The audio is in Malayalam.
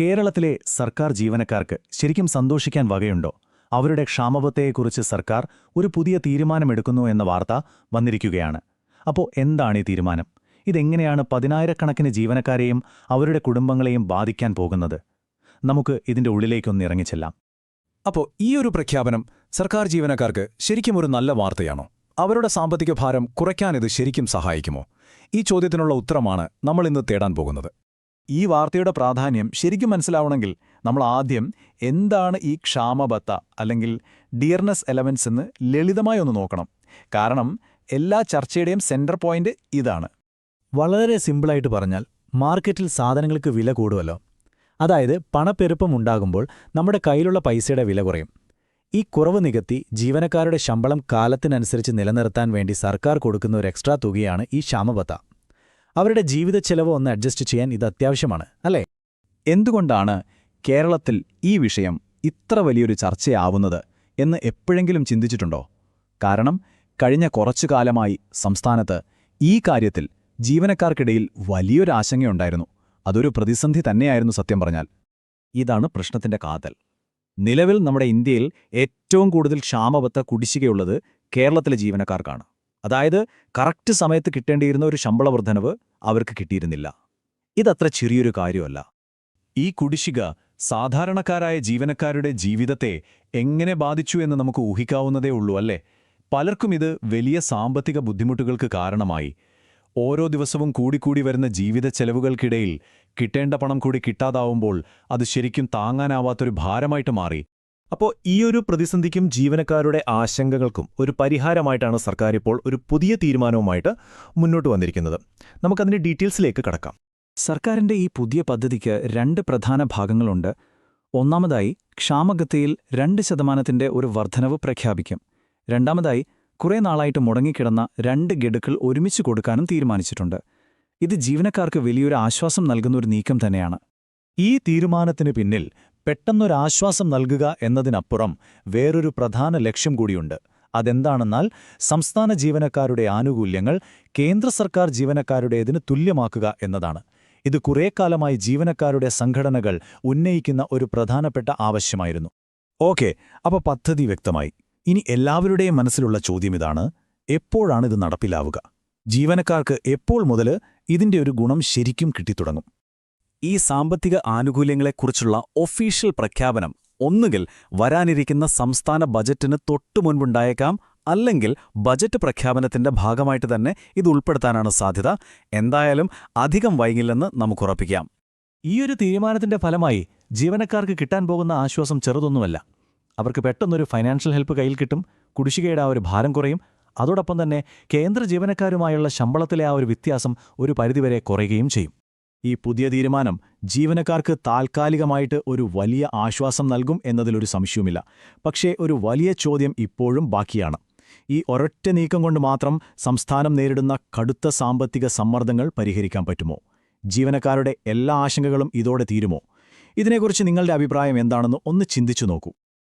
കേരളത്തിലെ സർക്കാർ ജീവനക്കാർക്ക് ശരിക്കും സന്തോഷിക്കാൻ വകയുണ്ടോ? അവരുടെ ക്ഷാമബത്തെക്കുറിച്ച് സർക്കാർ ഒരു പുതിയ തീരുമാനമെടുക്കുന്നു എന്ന വാർത്ത വന്നിരിക്കുകയാണ്. അപ്പോൾ എന്താണ് ഈ തീരുമാനം? ഇതെങ്ങനെയാണ് പതിനായിരക്കണക്കിന് ജീവനക്കാരെയും അവരുടെ കുടുംബങ്ങളെയും ബാധിക്കാൻ പോകുന്നത്? നമുക്ക് ഇതിന്റെ ഉള്ളിലേക്കൊന്ന് ഇറങ്ങിച്ചെല്ലാം അപ്പോൾ ഈ ഒരു പ്രഖ്യാപനം സർക്കാർ ജീവനക്കാർക്ക് ശരിക്കും ഒരു നല്ല വാർത്തയാണോ? അവരുടെ സാമ്പത്തിക ഭാരം കുറയ്ക്കാൻ ഇത് ശരിക്കും സഹായിക്കുമോ? ഈ ചോദ്യത്തിനുള്ള ഉത്തരമാണ് നമ്മൾ ഇന്ന് തേടാൻ പോകുന്നത്. ഈ വാർത്തയുടെ പ്രാധാന്യം ശരിക്കും മനസ്സിലാവണമെങ്കിൽ നമ്മൾ ആദ്യം എന്താണ് ഈ ക്ഷാമബത്ത അല്ലെങ്കിൽ ഡിയർനെസ് എലവൻസ് എന്ന് ലളിതമായി ഒന്ന് നോക്കണം. കാരണം എല്ലാ ചർച്ചയുടെയും സെന്റർ പോയിന്റ് ഇതാണ്. വളരെ സിമ്പിളായിട്ട് പറഞ്ഞാൽ മാർക്കറ്റിൽ സാധനങ്ങൾക്ക് വില കൂടുമല്ലോ. അതായത് പണപ്പെരുപ്പം ഉണ്ടാകുമ്പോൾ നമ്മുടെ കയ്യിലുള്ള പൈസയുടെ വില കുറയും. ഈ കുറവ് നികത്തി ജീവനക്കാരുടെ ശമ്പളം കാലത്തിനനുസരിച്ച് നിലനിർത്താൻ വേണ്ടി സർക്കാർ കൊടുക്കുന്ന ഒരു എക്സ്ട്രാ തുകയാണ് ഈ ക്ഷാമബത്ത. അവരുടെ ജീവിത ചെലവ് ഒന്ന് അഡ്ജസ്റ്റ് ചെയ്യാൻ ഇത് അത്യാവശ്യമാണ് അല്ലേ? എന്തുകൊണ്ടാണ് കേരളത്തിൽ ഈ വിഷയം ഇത്ര വലിയൊരു ചർച്ചയാവുന്നത് എന്ന് എപ്പോഴെങ്കിലും ചിന്തിച്ചിട്ടുണ്ടോ? കാരണം കഴിഞ്ഞ കുറച്ചു കാലമായി സംസ്ഥാനത്ത് ഈ കാര്യത്തിൽ ജീവനക്കാർക്കിടയിൽ വലിയൊരാശങ്കയുണ്ടായിരുന്നു അതൊരു പ്രതിസന്ധി തന്നെയായിരുന്നു സത്യം പറഞ്ഞാൽ. ഇതാണ് പ്രശ്നത്തിന്റെ കാതൽ. നിലവിൽ നമ്മുടെ ഇന്ത്യയിൽ ഏറ്റവും കൂടുതൽ ക്ഷാമബത്ത കുടിശ്ശികയുള്ളത് കേരളത്തിലെ ജീവനക്കാർക്കാണ്. അതായത് കറക്റ്റ് സമയത്ത് കിട്ടേണ്ടിയിരുന്ന ഒരു ശമ്പള വർധനവ് അവർക്ക് കിട്ടിയിരുന്നില്ല. ഇതത്ര ചെറിയൊരു കാര്യമല്ല. ഈ കുടിശ്ശിക സാധാരണക്കാരായ ജീവനക്കാരുടെ ജീവിതത്തെ എങ്ങനെ ബാധിച്ചു എന്ന് നമുക്ക് ഊഹിക്കാവുന്നതേ ഉള്ളൂ അല്ലേ? പലർക്കും ഇത് വലിയ സാമ്പത്തിക ബുദ്ധിമുട്ടുകൾക്ക് കാരണമായി. ഓരോ ദിവസവും കൂടിക്കൂടി വരുന്ന ജീവിത ചെലവുകൾക്കിടയിൽ കിട്ടേണ്ട പണം കൂടി കിട്ടാതാവുമ്പോൾ അത് ശരിക്കും താങ്ങാനാവാത്തൊരു ഭാരമായിട്ട് മാറി. അപ്പോൾ ഈയൊരു പ്രതിസന്ധിക്കും ജീവനക്കാരുടെ ആശങ്കകൾക്കും ഒരു പരിഹാരമായിട്ടാണ് സർക്കാർ ഇപ്പോൾ ഒരു പുതിയ തീരുമാനവുമായിട്ട് മുന്നോട്ട് വന്നിരിക്കുന്നത്. നമുക്കതിന്റെ ഡീറ്റെയിൽസിലേക്ക് കടക്കാം. സർക്കാരിന്റെ ഈ പുതിയ പദ്ധതിക്ക് രണ്ട് പ്രധാന ഭാഗങ്ങളുണ്ട്. ഒന്നാമതായി ക്ഷാമഗത്തിയിൽ രണ്ട് ശതമാനത്തിന്റെ ഒരു വർധനവ് പ്രഖ്യാപിക്കും. രണ്ടാമതായി കുറേ നാളായിട്ട് മുടങ്ങിക്കിടന്ന രണ്ട് ഗഡുക്കൾ ഒരുമിച്ച് കൊടുക്കാനും തീരുമാനിച്ചിട്ടുണ്ട്. ഇത് ജീവനക്കാർക്ക് വലിയൊരു ആശ്വാസം നൽകുന്ന ഒരു നീക്കം തന്നെയാണ്. ഈ തീരുമാനത്തിന് പിന്നിൽ പെട്ടെന്നൊരാശ്വാസം നൽകുക എന്നതിനപ്പുറം വേറൊരു പ്രധാന ലക്ഷ്യം കൂടിയുണ്ട്. അതെന്താണെന്നാൽ സംസ്ഥാന ജീവനക്കാരുടെ ആനുകൂല്യങ്ങൾ കേന്ദ്ര സർക്കാർ ജീവനക്കാരുടേതിന് തുല്യമാക്കുക എന്നതാണ്. ഇത് കുറേ കാലമായി ജീവനക്കാരുടെ സംഘടനകൾ ഉന്നയിക്കുന്ന ഒരു പ്രധാനപ്പെട്ട ആവശ്യമായിരുന്നു. ഓക്കെ അപ്പോൾ പദ്ധതി വ്യക്തമായി. ഇനി എല്ലാവരുടെയും മനസ്സിലുള്ള ചോദ്യം ചോദ്യമിതാണ് എപ്പോഴാണിത് നടപ്പിലാവുക? ജീവനക്കാർക്ക് എപ്പോൾ മുതൽ ഇതിന്റെ ഒരു ഗുണം ശരിക്കും കിട്ടിത്തുടങ്ങും? ഈ സാമ്പത്തിക ആനുകൂല്യങ്ങളെക്കുറിച്ചുള്ള ഒഫീഷ്യൽ പ്രഖ്യാപനം ഒന്നുകിൽ വരാനിരിക്കുന്ന സംസ്ഥാന ബജറ്റിന് തൊട്ടുമുൻപുണ്ടായേക്കാം അല്ലെങ്കിൽ ബജറ്റ് പ്രഖ്യാപനത്തിന്റെ ഭാഗമായിട്ട് തന്നെ ഇത് ഉൾപ്പെടുത്താനാണ് സാധ്യത. എന്തായാലും അധികം വൈകില്ലെന്ന് നമുക്കുറപ്പിക്കാം ഈയൊരു തീരുമാനത്തിന്റെ ഫലമായി ജീവനക്കാർക്ക് കിട്ടാൻ പോകുന്ന ആശ്വാസം ചെറുതൊന്നുമല്ല. അവർക്ക് പെട്ടെന്നൊരു ഫൈനാൻഷ്യൽ ഹെൽപ്പ് കയ്യിൽ കിട്ടും കുടിശ്ശികയുടെ ആ ഒരു ഭാരം കുറയും. അതോടൊപ്പം തന്നെ കേന്ദ്ര ജീവനക്കാരുമായുള്ള ശമ്പളത്തിലെ ആ ഒരു വ്യത്യാസം ഒരു പരിധിവരെ കുറയുകയും ചെയ്യും. ഈ പുതിയ തീരുമാനം ജീവനക്കാർക്ക് താൽക്കാലികമായിട്ട് ഒരു വലിയ ആശ്വാസം നൽകും എന്നതിലൊരു സംശയവുമില്ല. പക്ഷേ ഒരു വലിയ ചോദ്യം ഇപ്പോഴും ബാക്കിയാണ്. ഈ ഒരൊറ്റ നീക്കം കൊണ്ട് മാത്രം സംസ്ഥാനം നേരിടുന്ന കടുത്ത സാമ്പത്തിക സമ്മർദ്ദങ്ങൾ പരിഹരിക്കാൻ പറ്റുമോ? ജീവനക്കാരുടെ എല്ലാ ആശങ്കകളും ഇതോടെ തീരുമോ? ഇതിനെക്കുറിച്ച് നിങ്ങളുടെ അഭിപ്രായം എന്താണെന്ന് ഒന്ന് ചിന്തിച്ചു നോക്കൂ.